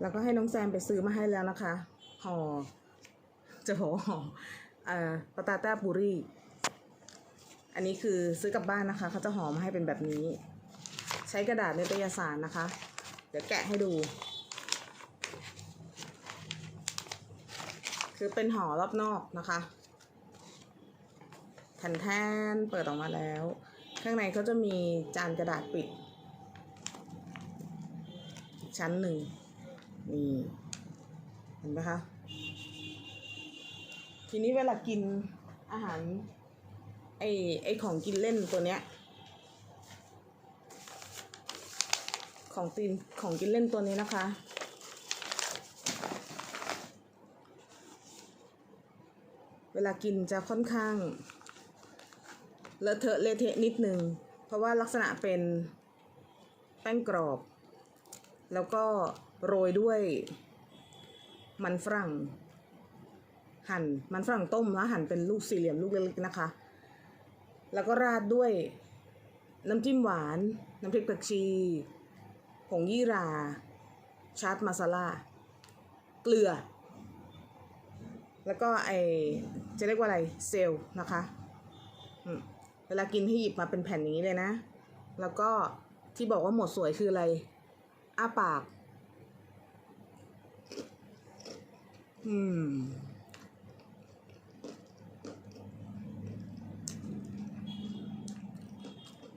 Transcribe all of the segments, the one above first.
แล้วก็ให้น้องแซมไปซื้อมาให้แล้วนะคะห่อจะห่อห่อเอ่อปาตาต้าปูรี่ อันนี้คือซื้อกลับบ้านนะคะเขาจะห่อมาให้เป็นแบบนี้ ใช้กระดาษนิตยสารนะคะ เดี๋ยวแกะให้ดู คือเป็นห่อรอบนอกนะคะแผ่นแทนเปิดออกมาแล้ว ข้างในเขาจะมีจานกระดาษปิด ชั้นหนึ่ง นี่ เห็นไหมคะ ทีนี้เวลากินอาหาร ไอไอของกินเล่นตัวเนี้ย ของตีนของกินเล่นตัวนี้นะคะ เวลากินจะค่อนข้างเลอะเทอะเละเทะนิดนึง เพราะว่าลักษณะเป็นแป้งกรอบ แล้วก็ โรยด้วย มันฝรั่ง หั่นมันฝรั่งต้มแล้วหั่นเป็นลูกสี่เหลี่ยมลูกเล็กๆนะคะ แล้วก็ราดด้วยน้ำจิ้มหวาน น้ำพริกผักชีผงยี่รา ชาร์ตมาซาลาเกลือ แล้วก็ไอจะเรียกว่าอะไรเซลนะคะเวลากินให้หยิบมาเป็นแผ่นนี้เลยนะ แล้วก็ที่บอกว่าหมดสวยคืออะไร อ้าปาก อืม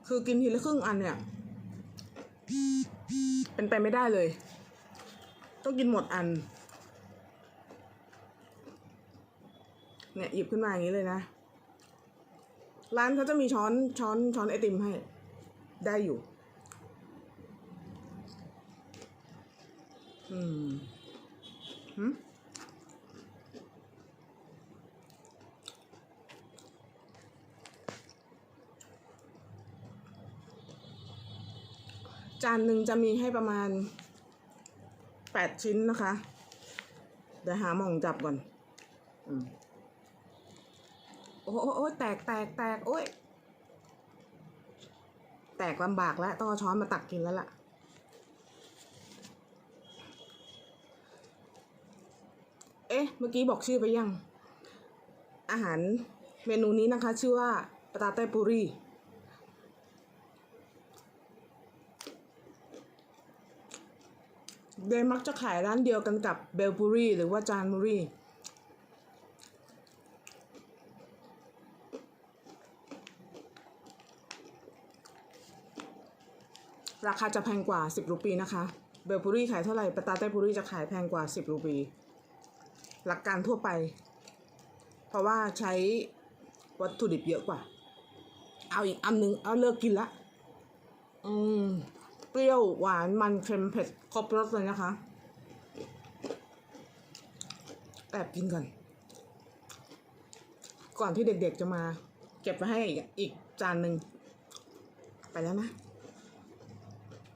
คือกินทีละครึ่งอันเนี่ย เป็นไปไม่ได้เลย ต้องกินหมดอัน เนี่ยหยิบขึ้นมาอย่างนี้เลยนะ ร้านเขาจะมีช้อนช้อนช้อนไอติมให้ ได้อยู่ อืมหืม จานหนึ่งจะมีให้ประมาณแปดชิ้นนะคะ เดี๋ยวหาหมองจับก่อนอโอ้โอ้โอ้แตกแตกแตกโอ้ย แตกลำบากแล้วต้องเอาช้อนมาตักกินแล้วล่ะ เอ๊ะ เมื่อกี้บอกชื่อไปยัง อาหารเมนูนี้นะคะ ชื่อว่าปตาเต้ปุรี เดยมักจะขายร้านเดียวกันกับเบลปุรีหรือว่าจานมุรีราคาจะแพงกว่า 10 รูปีนะคะ เบลปุรีขายเท่าไหร่ปาตาเต้ปุรีจะขายแพงกว่า 10 รูปี หลักการทั่วไป เพราะว่าใช้วัตถุดิบเยอะกว่า เอาอีกอันนึง เอาเลิกกินละ อืม เปรี้ยวหวานมันเค็มเผ็ดครบรสเลยนะคะแอบกินก่อน ก่อนที่เด็กๆจะมา เก็บไว้ให้อีกอีกจานหนึ่งไปแล้วนะ